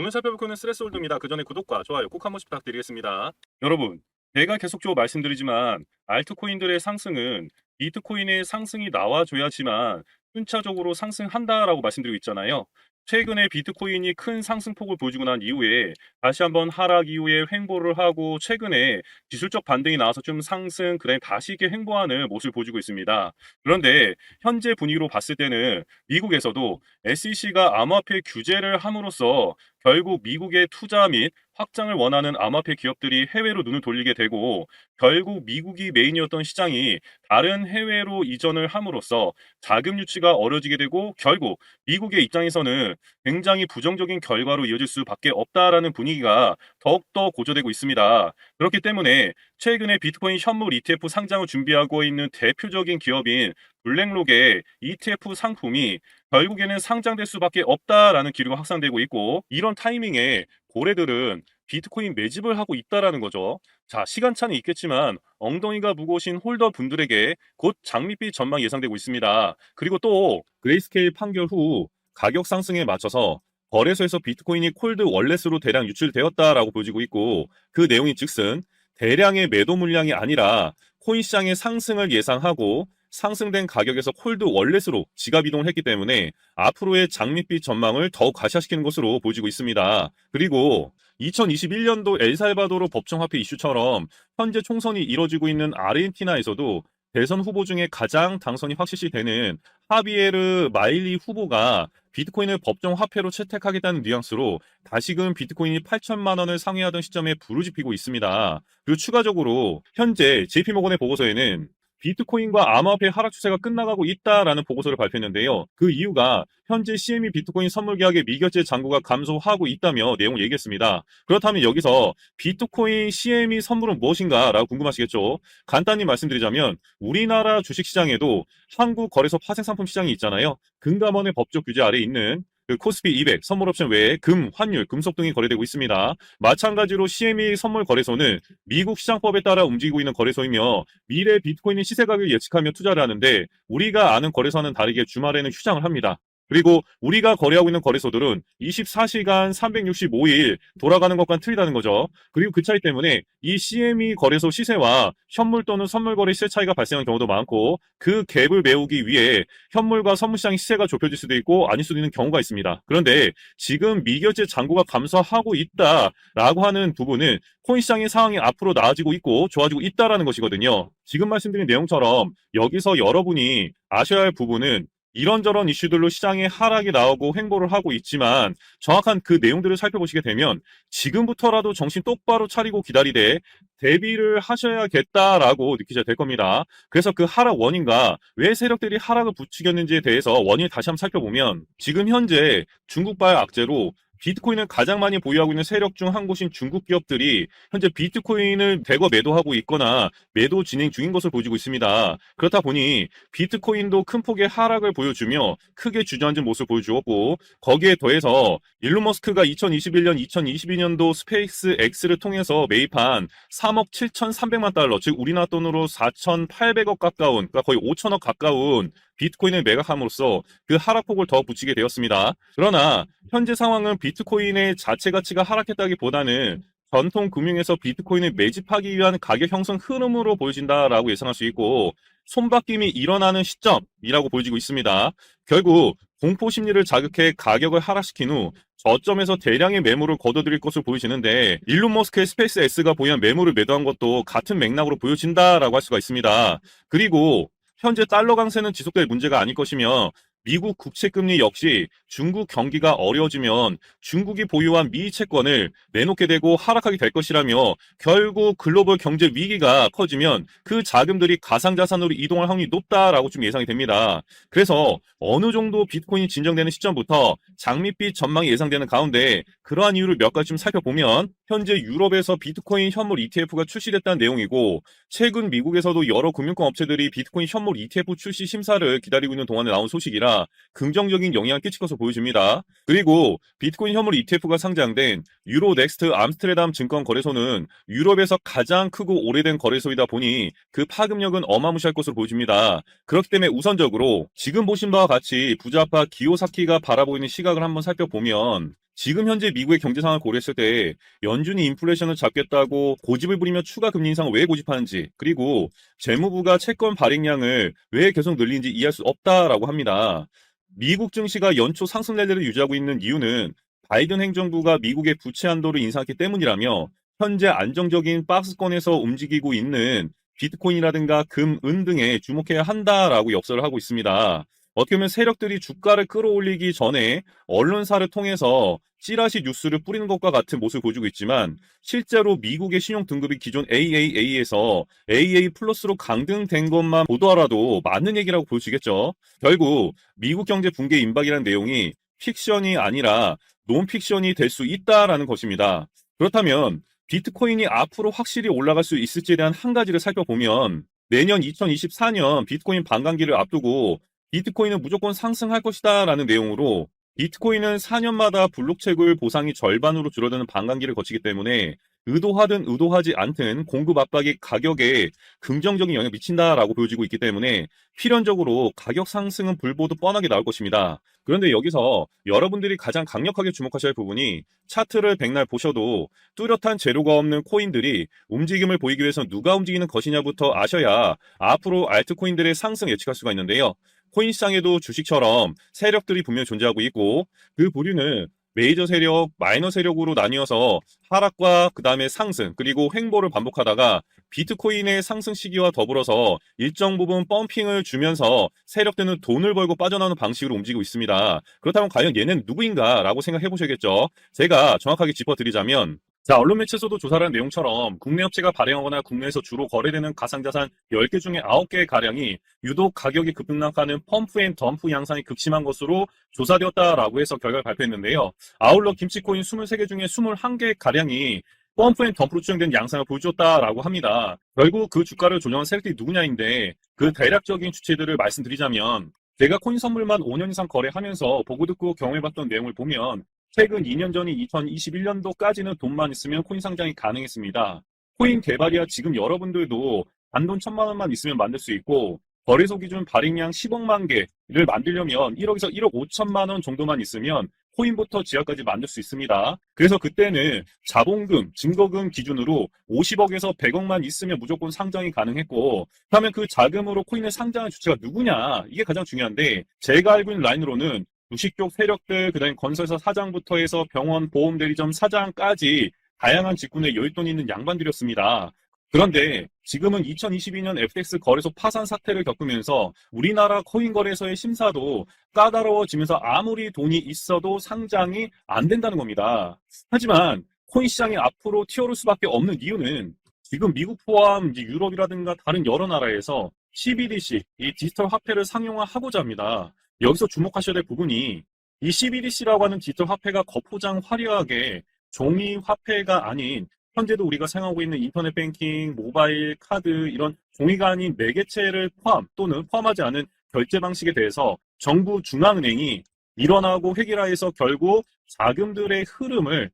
오늘 살펴볼 거는 스트레스 홀드입니다. 그 전에 구독과 좋아요 꼭 한 번씩 부탁드리겠습니다. 여러분, 제가 계속적으로 말씀드리지만 알트코인들의 상승은 비트코인의 상승이 나와줘야지만 순차적으로 상승한다라고 말씀드리고 있잖아요. 최근에 비트코인이 큰 상승폭을 보여주고 난 이후에 다시 한번 하락 이후에 횡보를 하고 최근에 기술적 반등이 나와서 좀 상승, 그다음에 다시 이렇게 횡보하는 모습을 보여주고 있습니다. 그런데 현재 분위기로 봤을 때는 미국에서도 SEC가 암호화폐 규제를 함으로써 결국 미국의 투자 및 확장을 원하는 암호화폐 기업들이 해외로 눈을 돌리게 되고 결국 미국이 메인이었던 시장이 다른 해외로 이전을 함으로써 자금 유치가 어려지게 되고 결국 미국의 입장에서는 굉장히 부정적인 결과로 이어질 수밖에 없다라는 분위기가 더욱더 고조되고 있습니다. 그렇기 때문에 최근에 비트코인 현물 ETF 상장을 준비하고 있는 대표적인 기업인 블랙록의 ETF 상품이 결국에는 상장될 수밖에 없다라는 기류가 확산되고 있고 이런 타이밍에 고래들은 비트코인 매집을 하고 있다라는 거죠. 자, 시간차는 있겠지만 엉덩이가 무거우신 홀더 분들에게 곧 장밋빛 전망 예상되고 있습니다. 그리고 또 그레이스케일 판결 후 가격 상승에 맞춰서 거래소에서 비트코인이 콜드 월렛으로 대량 유출되었다라고 보여지고 있고 그 내용이 즉슨 대량의 매도 물량이 아니라 코인 시장의 상승을 예상하고 상승된 가격에서 콜드 월렛으로 지갑 이동을 했기 때문에 앞으로의 장밋빛 전망을 더욱 가시화시키는 것으로 보여지고 있습니다. 그리고 2021년도 엘살바도르 법정화폐 이슈처럼 현재 총선이 이뤄지고 있는 아르헨티나에서도 대선 후보 중에 가장 당선이 확실시 되는 하비에르 마일리 후보가 비트코인을 법정 화폐로 채택하겠다는 뉘앙스로 다시금 비트코인이 8천만 원을 상회하던 시점에 부르짖히고 있습니다. 그리고 추가적으로 현재 JP모건의 보고서에는 비트코인과 암호화폐 하락 추세가 끝나가고 있다라는 보고서를 발표했는데요. 그 이유가 현재 CME 비트코인 선물 계약의 미결제 잔고가 감소하고 있다며 내용을 얘기했습니다. 그렇다면 여기서 비트코인 CME 선물은 무엇인가라고 궁금하시겠죠? 간단히 말씀드리자면 우리나라 주식시장에도 한국 거래소 파생상품 시장이 있잖아요. 금감원의 법적 규제 아래 있는 그 코스피 200 선물 옵션 외에 금, 환율, 금속 등이 거래되고 있습니다. 마찬가지로 CME 선물 거래소는 미국 시장법에 따라 움직이고 있는 거래소이며 미래 비트코인의 시세 가격을 예측하며 투자를 하는데 우리가 아는 거래소와는 다르게 주말에는 휴장을 합니다. 그리고 우리가 거래하고 있는 거래소들은 24시간 365일 돌아가는 것과는 틀리다는 거죠. 그리고 그 차이 때문에 이 CME 거래소 시세와 현물 또는 선물 거래 시세 차이가 발생하는 경우도 많고 그 갭을 메우기 위해 현물과 선물 시장의 시세가 좁혀질 수도 있고 아닐 수도 있는 경우가 있습니다. 그런데 지금 미결제 잔고가 감소하고 있다라고 하는 부분은 코인 시장의 상황이 앞으로 나아지고 있고 좋아지고 있다라는 것이거든요. 지금 말씀드린 내용처럼 여기서 여러분이 아셔야 할 부분은 이런저런 이슈들로 시장에 하락이 나오고 횡보를 하고 있지만 정확한 그 내용들을 살펴보시게 되면 지금부터라도 정신 똑바로 차리고 기다리되 대비를 하셔야겠다라고 느끼셔야 될 겁니다. 그래서 그 하락 원인과 왜 세력들이 하락을 부추겼는지에 대해서 원인을 다시 한번 살펴보면 지금 현재 중국발 악재로 비트코인을 가장 많이 보유하고 있는 세력 중 한 곳인 중국 기업들이 현재 비트코인을 대거 매도하고 있거나 매도 진행 중인 것으를 보여주고 있습니다. 그렇다 보니 비트코인도 큰 폭의 하락을 보여주며 크게 주저앉은 모습을 보여주었고 거기에 더해서 일론 머스크가 2021년, 2022년도 스페이스 X를 통해서 매입한 3억 7,300만 달러, 즉 우리나라 돈으로 4,800억 가까운, 그러니까 거의 5천억 가까운 비트코인을 매각함으로써 그 하락폭을 더 붙이게 되었습니다. 그러나 현재 상황은 비트코인의 자체 가치가 하락했다기보다는 전통 금융에서 비트코인을 매집하기 위한 가격 형성 흐름으로 보여진다라고 예상할 수 있고 손바뀜이 일어나는 시점이라고 보여지고 있습니다. 결국 공포 심리를 자극해 가격을 하락시킨 후 저점에서 대량의 매물을 거둬들일 것으로 보여지는데 일론 머스크의 스페이스 S가 보유한 매물을 매도한 것도 같은 맥락으로 보여진다라고 할 수가 있습니다. 그리고 현재 달러 강세는 지속될 문제가 아닐 것이며 미국 국채금리 역시 중국 경기가 어려워지면 중국이 보유한 미 채권을 내놓게 되고 하락하게 될 것이라며 결국 글로벌 경제 위기가 커지면 그 자금들이 가상자산으로 이동할 확률이 높다라고 좀 예상이 됩니다. 그래서 어느 정도 비트코인이 진정되는 시점부터 장밋빛 전망이 예상되는 가운데 그러한 이유를 몇 가지 좀 살펴보면 현재 유럽에서 비트코인 현물 ETF가 출시됐다는 내용이고 최근 미국에서도 여러 금융권 업체들이 비트코인 현물 ETF 출시 심사를 기다리고 있는 동안에 나온 소식이라 긍정적인 영향을 끼칠 것으로 보여집니다. 그리고 비트코인 현물 ETF가 상장된 유로 넥스트 암스테르담 증권 거래소는 유럽에서 가장 크고 오래된 거래소이다 보니 그 파급력은 어마무시할 것으로 보여집니다. 그렇기 때문에 우선적으로 지금 보신 바와 같이 부자파 기요사키가 바라보이는 시각을 한번 살펴보면 지금 현재 미국의 경제 상황을 고려했을 때 연준이 인플레이션을 잡겠다고 고집을 부리며 추가 금리 인상을 왜 고집하는지 그리고 재무부가 채권 발행량을 왜 계속 늘리는지 이해할 수 없다라고 합니다. 미국 증시가 연초 상승 랠리를 유지하고 있는 이유는 바이든 행정부가 미국의 부채 한도를 인상했기 때문이라며 현재 안정적인 박스권에서 움직이고 있는 비트코인이라든가 금, 은 등에 주목해야 한다라고 역설을 하고 있습니다. 어떻게 보면 세력들이 주가를 끌어올리기 전에 언론사를 통해서 찌라시 뉴스를 뿌리는 것과 같은 모습을 보여주고 있지만 실제로 미국의 신용 등급이 기존 AAA에서 AA 플러스로 강등된 것만 보더라도 맞는 얘기라고 보여지겠죠. 결국 미국 경제 붕괴 임박이라는 내용이 픽션이 아니라 논픽션이 될 수 있다라는 것입니다. 그렇다면 비트코인이 앞으로 확실히 올라갈 수 있을지에 대한 한 가지를 살펴보면 내년 2024년 비트코인 반감기를 앞두고 비트코인은 무조건 상승할 것이다 라는 내용으로 비트코인은 4년마다 블록체굴 보상이 절반으로 줄어드는 반감기를 거치기 때문에 의도하든 의도하지 않든 공급 압박이 가격에 긍정적인 영향을 미친다라고 보여지고 있기 때문에 필연적으로 가격 상승은 불보듯 뻔하게 나올 것입니다. 그런데 여기서 여러분들이 가장 강력하게 주목하셔야 할 부분이 차트를 백날 보셔도 뚜렷한 재료가 없는 코인들이 움직임을 보이기 위해서 누가 움직이는 것이냐부터 아셔야 앞으로 알트코인들의 상승 예측할 수가 있는데요. 코인 시장에도 주식처럼 세력들이 분명히 존재하고 있고 그 부류는 메이저 세력, 마이너 세력으로 나뉘어서 하락과 그 다음에 상승, 그리고 횡보를 반복하다가 비트코인의 상승 시기와 더불어서 일정 부분 펌핑을 주면서 세력들은 돈을 벌고 빠져나오는 방식으로 움직이고 있습니다. 그렇다면 과연 얘는 누구인가라고 생각해 보셔야겠죠. 제가 정확하게 짚어드리자면 자, 언론 매체에서도 조사를 한 내용처럼 국내 업체가 발행하거나 국내에서 주로 거래되는 가상자산 10개 중에 9개 가량이 유독 가격이 급등락하는 펌프 앤 덤프 양상이 극심한 것으로 조사되었다라고 해서 결과를 발표했는데요. 아울러 김치코인 23개 중에 21개 가량이 펌프 앤 덤프로 추정된 양상을 보여줬다라고 합니다. 결국 그 주가를 조정한 세력들이 누구냐인데 그 대략적인 주체들을 말씀드리자면 제가 코인 선물만 5년 이상 거래하면서 보고 듣고 경험해봤던 내용을 보면 최근 2년 전인 2021년도까지는 돈만 있으면 코인 상장이 가능했습니다. 코인 개발이야 지금 여러분들도 단돈 천만 원만 있으면 만들 수 있고 거래소 기준 발행량 10억만 개를 만들려면 1억에서 1억 5천만 원 정도만 있으면 코인부터 지하까지 만들 수 있습니다. 그래서 그때는 자본금, 증거금 기준으로 50억에서 100억만 있으면 무조건 상장이 가능했고, 그러면 그 자금으로 코인을 상장한 주체가 누구냐? 이게 가장 중요한데, 제가 알고 있는 라인으로는 주식 쪽 세력들, 그 다음에 건설사 사장부터 해서 병원, 보험 대리점 사장까지 다양한 직군에 여윳돈 있는 양반들이었습니다. 그런데 지금은 2022년 FTX 거래소 파산 사태를 겪으면서 우리나라 코인 거래소의 심사도 까다로워지면서 아무리 돈이 있어도 상장이 안 된다는 겁니다. 하지만 코인 시장이 앞으로 튀어올 수밖에 없는 이유는 지금 미국 포함 유럽이라든가 다른 여러 나라에서 CBDC, 이 디지털 화폐를 상용화하고자 합니다. 여기서 주목하셔야 될 부분이 이 CBDC라고 하는 디지털 화폐가 겉포장 화려하게 종이 화폐가 아닌 현재도 우리가 사용하고 있는 인터넷 뱅킹, 모바일, 카드 이런 종이가 아닌 매개체를 포함 또는 포함하지 않은 결제 방식에 대해서 정부 중앙은행이 일원하고 획일화해서 결국 자금들의 흐름을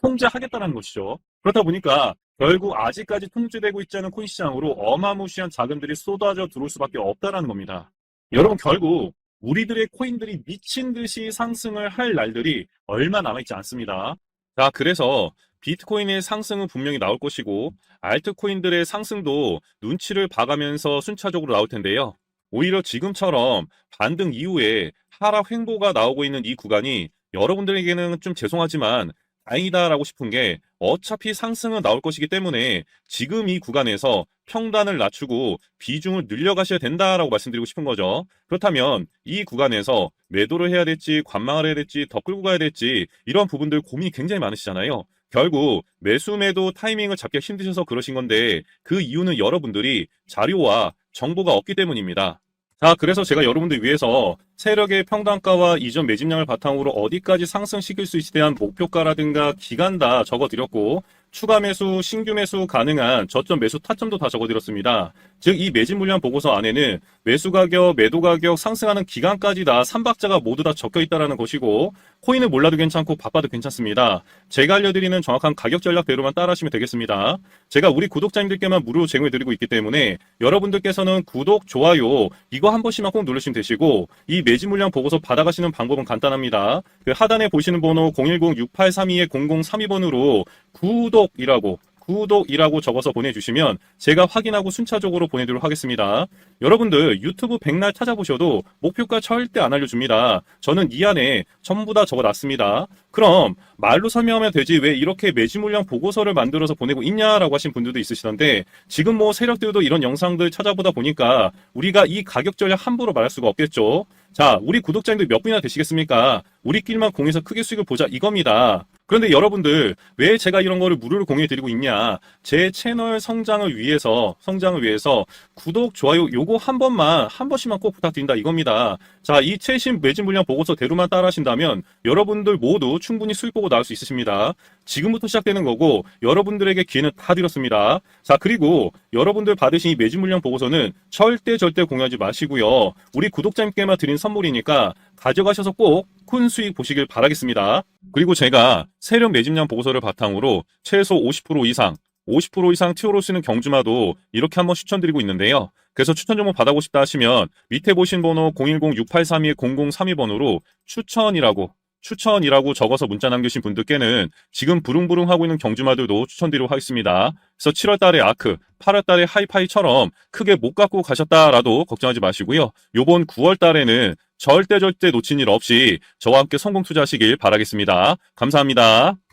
통제하겠다는 것이죠. 그렇다 보니까 결국 아직까지 통제되고 있지 않은 코인 시장으로 어마무시한 자금들이 쏟아져 들어올 수밖에 없다는 겁니다. 여러분 결국 우리들의 코인들이 미친 듯이 상승을 할 날들이 얼마 남아있지 않습니다. 자, 그래서 비트코인의 상승은 분명히 나올 것이고 알트코인들의 상승도 눈치를 봐가면서 순차적으로 나올 텐데요. 오히려 지금처럼 반등 이후에 하락 횡보가 나오고 있는 이 구간이 여러분들에게는 좀 죄송하지만 다행이다라고 싶은 게 어차피 상승은 나올 것이기 때문에 지금 이 구간에서 평단을 낮추고 비중을 늘려가셔야 된다라고 말씀드리고 싶은 거죠. 그렇다면 이 구간에서 매도를 해야 될지 관망을 해야 될지 더 끌고 가야 될지 이런 부분들 고민이 굉장히 많으시잖아요. 결국 매수 매도 타이밍을 잡기가 힘드셔서 그러신 건데 그 이유는 여러분들이 자료와 정보가 없기 때문입니다. 자, 그래서 제가 여러분들 위해서 세력의 평단가와 이전 매집량을 바탕으로 어디까지 상승시킬 수 있을지에 대한 목표가라든가 기간 다 적어드렸고 추가 매수, 신규 매수 가능한 저점 매수 타점도 다 적어드렸습니다. 즉, 이 매집 물량 보고서 안에는 매수 가격, 매도 가격, 상승하는 기간까지 다 3박자가 모두 다 적혀 있다라는 것이고, 코인을 몰라도 괜찮고 바빠도 괜찮습니다. 제가 알려드리는 정확한 가격 전략대로만 따라하시면 되겠습니다. 제가 우리 구독자님들께만 무료로 제공해드리고 있기 때문에 여러분들께서는 구독, 좋아요 이거 한 번씩만 꼭 누르시면 되시고 이 매집 물량 보고서 받아가시는 방법은 간단합니다. 그 하단에 보시는 번호 010-6832-0032번으로 구독이라고 구독이라고 적어서 보내주시면 제가 확인하고 순차적으로 보내드리도록 하겠습니다. 여러분들 유튜브 백날 찾아보셔도 목표가 절대 안 알려줍니다. 저는 이 안에 전부 다 적어놨습니다. 그럼 말로 설명하면 되지 왜 이렇게 매집 물량 보고서를 만들어서 보내고 있냐라고 하신 분들도 있으시던데 지금 뭐 세력들도 이런 영상들 찾아보다 보니까 우리가 이 가격 전략 함부로 말할 수가 없겠죠. 자, 우리 구독자님들 몇 분이나 되시겠습니까? 우리끼리만 공해서 크게 수익을 보자 이겁니다. 그런데 여러분들 왜 제가 이런 거를 무료로 공유해 드리고 있냐? 제 채널 성장을 위해서 성장을 위해서 구독, 좋아요 요거 한 번만 한 번씩만 꼭 부탁드린다 이겁니다. 자, 이 최신 매진 물량 보고서 대로만 따라하신다면 여러분들 모두 충분히 수익 보고 나올 수 있으십니다. 지금부터 시작되는 거고 여러분들에게 기회는 다 드렸습니다. 자, 그리고 여러분들 받으신 이 매진 물량 보고서는 절대 절대 공유하지 마시고요. 우리 구독자님께만 드린 선물이니까 가져가셔서 꼭 큰 수익 보시길 바라겠습니다. 그리고 제가 세력 매집량 보고서를 바탕으로 최소 50% 이상 50% 이상 티오로 쓰는 경주마도 이렇게 한번 추천드리고 있는데요. 그래서 추천 정보 받아보고 싶다 하시면 밑에 보신 번호 010-6832-0032번으로 추천이라고 추천이라고 적어서 문자 남겨주신 분들께는 지금 부릉부릉 하고 있는 경주마들도 추천드리도록 하겠습니다. 그래서 7월 달에 아크, 8월 달에 하이파이처럼 크게 못 갖고 가셨다라도 걱정하지 마시고요. 요번 9월 달에는 절대 절대 놓친 일 없이 저와 함께 성공 투자하시길 바라겠습니다. 감사합니다.